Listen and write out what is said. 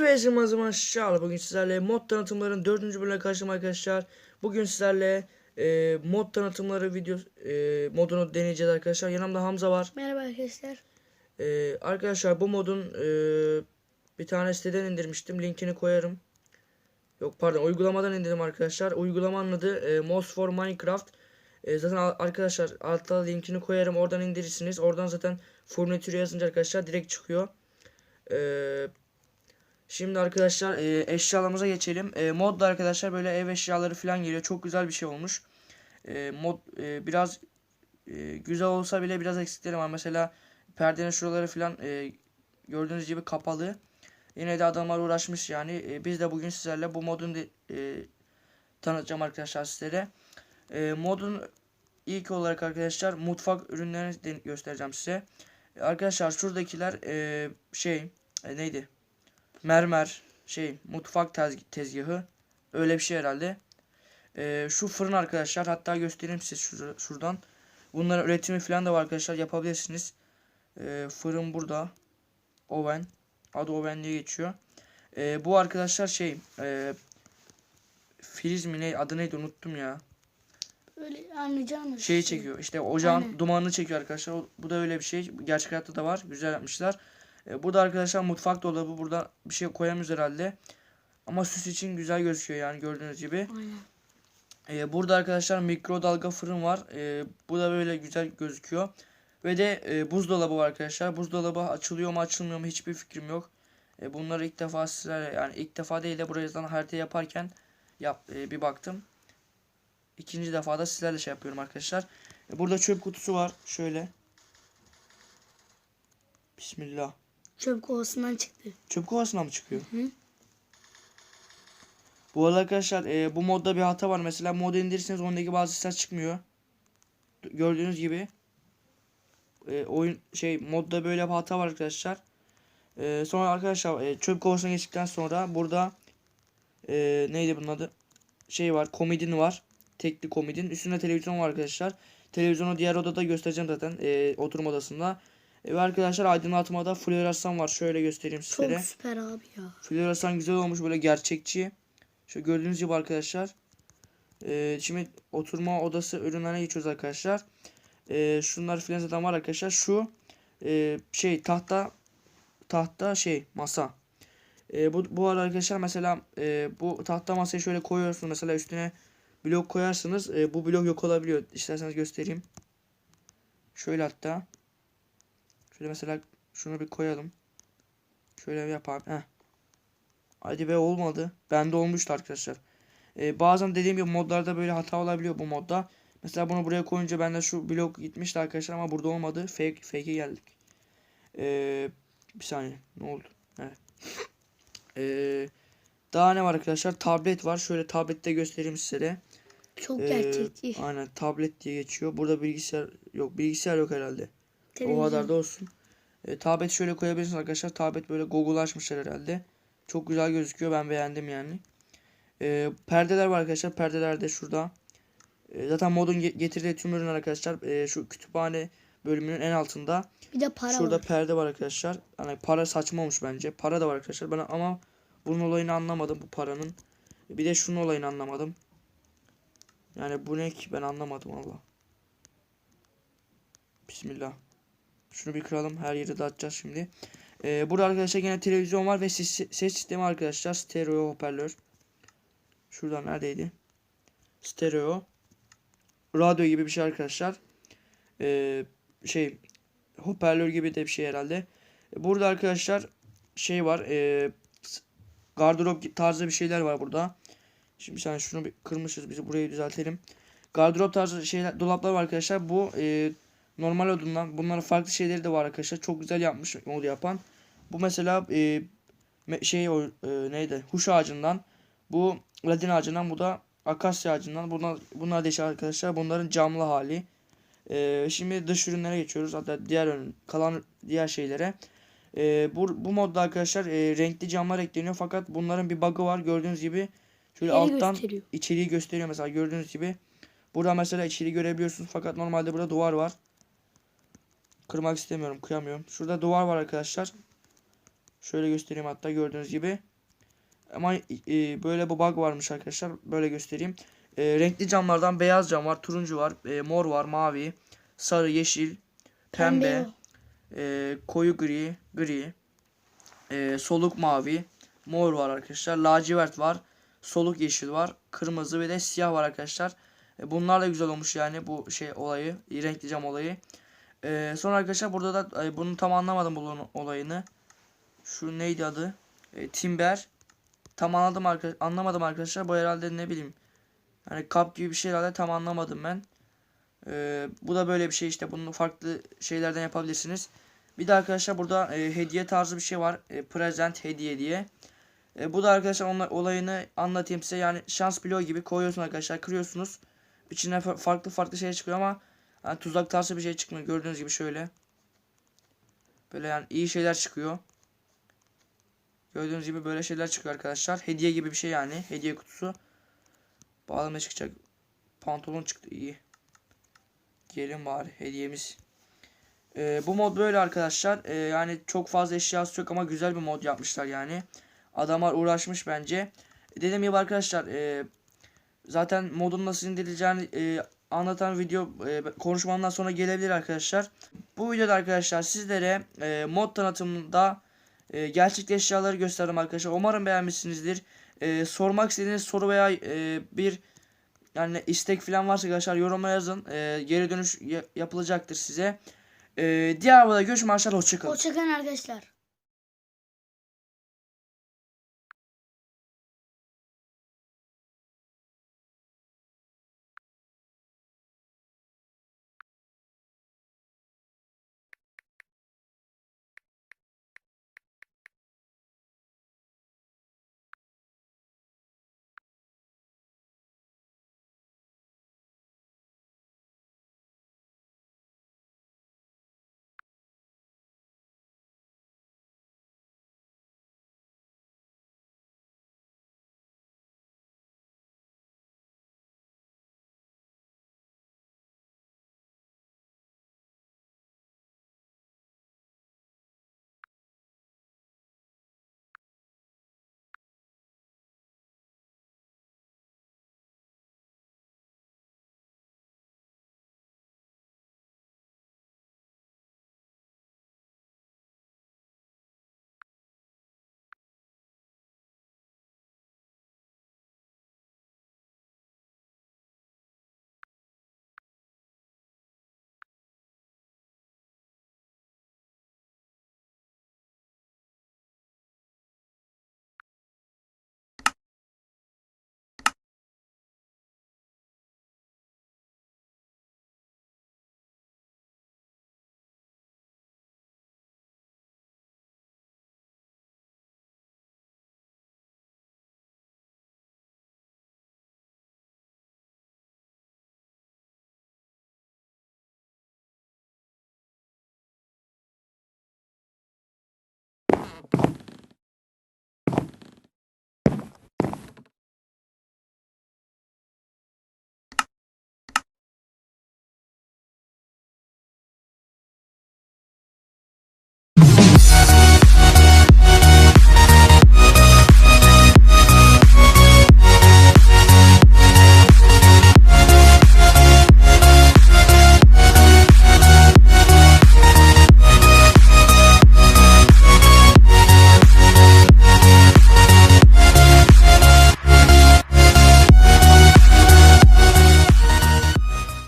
Herkese merhaba arkadaşlar. Bugün sizlerle mod tanıtımların 4. bölümüne karşılayım arkadaşlar. Bugün sizlerle e, mod tanıtımları video e, modunu deneyeceğiz arkadaşlar. Yanımda Hamza var. Merhaba arkadaşlar. E, arkadaşlar bu modun e, bir tane siteden indirmiştim. Linkini koyarım. Yok pardon uygulamadan indirdim arkadaşlar. Uygulamanın adı e, Mods for Minecraft. E, zaten arkadaşlar altta linkini koyarım. Oradan indirirsiniz. Oradan zaten furniture yazınca arkadaşlar direkt çıkıyor. Eee Şimdi arkadaşlar e, eşyalarımıza geçelim. E, modda arkadaşlar böyle ev eşyaları falan geliyor. Çok güzel bir şey olmuş. E, mod e, biraz e, güzel olsa bile biraz eksikleri var. Mesela perdenin şuraları falan e, gördüğünüz gibi kapalı. Yine de adamlar uğraşmış yani. E, biz de bugün sizlerle bu modun de, e, tanıtacağım arkadaşlar sizlere. E, modun ilk olarak arkadaşlar mutfak ürünlerini göstereceğim size. E, arkadaşlar şuradakiler e, şey e, neydi? Mermer şey mutfak tez tezgahı öyle bir şey herhalde. Ee, şu fırın arkadaşlar hatta göstereyim size şur şuradan. Bunların üretimi falan da var arkadaşlar yapabilirsiniz. Ee, fırın burada. Oven. Adı oven diye geçiyor. Ee, bu arkadaşlar şey e, filiz mi ne adı neydi unuttum ya. Böyle anlayacağınız. Şeyi çekiyor işte ocağın Aynen. dumanını çekiyor arkadaşlar. Bu da öyle bir şey. Gerçek hayatta da var. Güzel yapmışlar. E, burada arkadaşlar mutfak dolabı. Burada bir şey koyamıyoruz herhalde. Ama süs için güzel gözüküyor yani gördüğünüz gibi. Aynen. E, burada arkadaşlar mikrodalga fırın var. E, bu da böyle güzel gözüküyor. Ve de e, buzdolabı var arkadaşlar. Buzdolabı açılıyor mu açılmıyor mu hiçbir fikrim yok. E, bunları ilk defa sizlerle yani ilk defa değil de buradan harita yaparken yap, e, bir baktım. İkinci defa da sizlerle şey yapıyorum arkadaşlar. E, burada çöp kutusu var. Şöyle. Bismillah. Çöp kovasından çıktı. Çöp kovasına mı çıkıyor? Hı. Bu arada arkadaşlar e, bu modda bir hata var. Mesela modu indirirseniz ondaki bazı ses çıkmıyor. Gördüğünüz gibi. E, oyun şey modda böyle bir hata var arkadaşlar. E, sonra arkadaşlar e, çöp kovasına geçtikten sonra burada e, neydi bunun adı? Şey var komodin var. Tekli komodin. Üstünde televizyon var arkadaşlar. Televizyonu diğer odada göstereceğim zaten e, oturma odasında. E, ve arkadaşlar aydınlatmada floresan var. Şöyle göstereyim Çok sizlere. süper abi ya. Floresan güzel olmuş böyle gerçekçi. Şu gördüğünüz gibi arkadaşlar. Ee, şimdi oturma odası ürünlerine geçiyoruz arkadaşlar. Ee, şunlar filan zaten var arkadaşlar. Şu e, şey tahta tahta şey masa. Ee, bu, bu arada arkadaşlar mesela e, bu tahta masayı şöyle koyuyorsunuz. Mesela üstüne blok koyarsınız. E, bu blok yok olabiliyor. İsterseniz göstereyim. Şöyle hatta. Şöyle mesela şunu bir koyalım. Şöyle yapalım. Heh. Hadi be olmadı. Bende olmuştu arkadaşlar. Ee, bazen dediğim gibi modlarda böyle hata olabiliyor bu modda. Mesela bunu buraya koyunca bende şu blok gitmişti arkadaşlar ama burada olmadı. Fake fake'e geldik. Ee, bir saniye. Ne oldu? Evet. Ee, daha ne var arkadaşlar? Tablet var. Şöyle tablette göstereyim size de. Çok Ee, gerçekçi. Aynen tablet diye geçiyor. Burada bilgisayar yok. Bilgisayar yok herhalde. O Televizyon. kadar da olsun. E, tablet şöyle koyabilirsiniz arkadaşlar. Tablet böyle Google açmışlar herhalde. Çok güzel gözüküyor. Ben beğendim yani. E, perdeler var arkadaşlar. Perdeler de şurada. E, zaten modun ge- getirdiği tüm ürünler arkadaşlar. e, şu kütüphane bölümünün en altında. Bir de para Şurada var. perde var arkadaşlar. Hani para saçma olmuş bence. Para da var arkadaşlar. Ben ama bunun olayını anlamadım bu paranın. Bir de şunun olayını anlamadım. Yani bu ne ki ben anlamadım Allah. Bismillah. Şunu bir kıralım. Her yeri dağıtacağız şimdi. Ee, burada arkadaşlar yine televizyon var ve ses, ses sistemi arkadaşlar. Stereo hoparlör. Şuradan neredeydi? Stereo. Radyo gibi bir şey arkadaşlar. Ee, şey hoparlör gibi de bir şey herhalde. Burada arkadaşlar şey var. E, gardırop tarzı bir şeyler var burada. Şimdi saniye şunu bir kırmışız. Bizi burayı düzeltelim. Gardırop tarzı şeyler, dolaplar var arkadaşlar. Bu e, normal odundan. Bunların farklı şeyleri de var arkadaşlar. Çok güzel yapmış onu yapan. Bu mesela e, şey o e, neydi? Huş ağacından. Bu ladin ağacından. Bu da akasya ağacından. Bunlar, bunlar değişik arkadaşlar. Bunların camlı hali. Ee, şimdi dış ürünlere geçiyoruz. Hatta diğer ürün, kalan diğer şeylere. Ee, bu, bu modda arkadaşlar e, renkli camlar ekleniyor. Fakat bunların bir bug'ı var. Gördüğünüz gibi şöyle Yeri alttan gösteriyor. içeriği gösteriyor mesela gördüğünüz gibi. Burada mesela içeriği görebiliyorsunuz. Fakat normalde burada duvar var. Kırmak istemiyorum. Kıyamıyorum. Şurada duvar var arkadaşlar. Şöyle göstereyim hatta gördüğünüz gibi. Ama e, böyle bu bug varmış arkadaşlar. Böyle göstereyim. E, renkli camlardan beyaz cam var, turuncu var, e, mor var, mavi, sarı, yeşil, pembe, Pembe e, koyu gri, gri, e, soluk mavi, mor var arkadaşlar. Lacivert var, soluk yeşil var, kırmızı ve de siyah var arkadaşlar. E, bunlar da güzel olmuş yani bu şey olayı, renkli cam olayı. E, sonra arkadaşlar burada da e, bunu tam anlamadım bunun olayını. Şu neydi adı? E, Timber. Tam anladım arka anlamadım arkadaşlar. Bu herhalde ne bileyim. Hani kap gibi bir şey herhalde tam anlamadım ben. E, bu da böyle bir şey işte. Bunu farklı şeylerden yapabilirsiniz. Bir de arkadaşlar burada e, hediye tarzı bir şey var. E, present hediye diye. E, bu da arkadaşlar onun olayını anlatayım size. Yani şans bloğu gibi koyuyorsunuz arkadaşlar. Kırıyorsunuz. İçine fa- farklı farklı şeyler çıkıyor ama yani tuzak tarzı bir şey çıkmıyor. Gördüğünüz gibi şöyle. Böyle yani iyi şeyler çıkıyor. Gördüğünüz gibi böyle şeyler çıkıyor arkadaşlar. Hediye gibi bir şey yani. Hediye kutusu. Ne çıkacak. Pantolon çıktı iyi. Gelin bari hediyemiz. Ee, bu mod böyle arkadaşlar. Ee, yani çok fazla eşyası yok ama güzel bir mod yapmışlar yani. Adamlar uğraşmış bence. Dediğim gibi arkadaşlar e, zaten modun nasıl indirileceğini e, anlatan video e, konuşmamdan sonra gelebilir arkadaşlar. Bu videoda arkadaşlar sizlere e, mod tanıtımında e, gerçekçi eşyaları gösterdim arkadaşlar. Umarım beğenmişsinizdir. E, sormak istediğiniz soru veya e, bir yani istek falan varsa arkadaşlar yoruma yazın. E, geri dönüş ya- yapılacaktır size. E, diğer videoda görüşmek üzere. Hoşçakalın. Hoşçakalın arkadaşlar.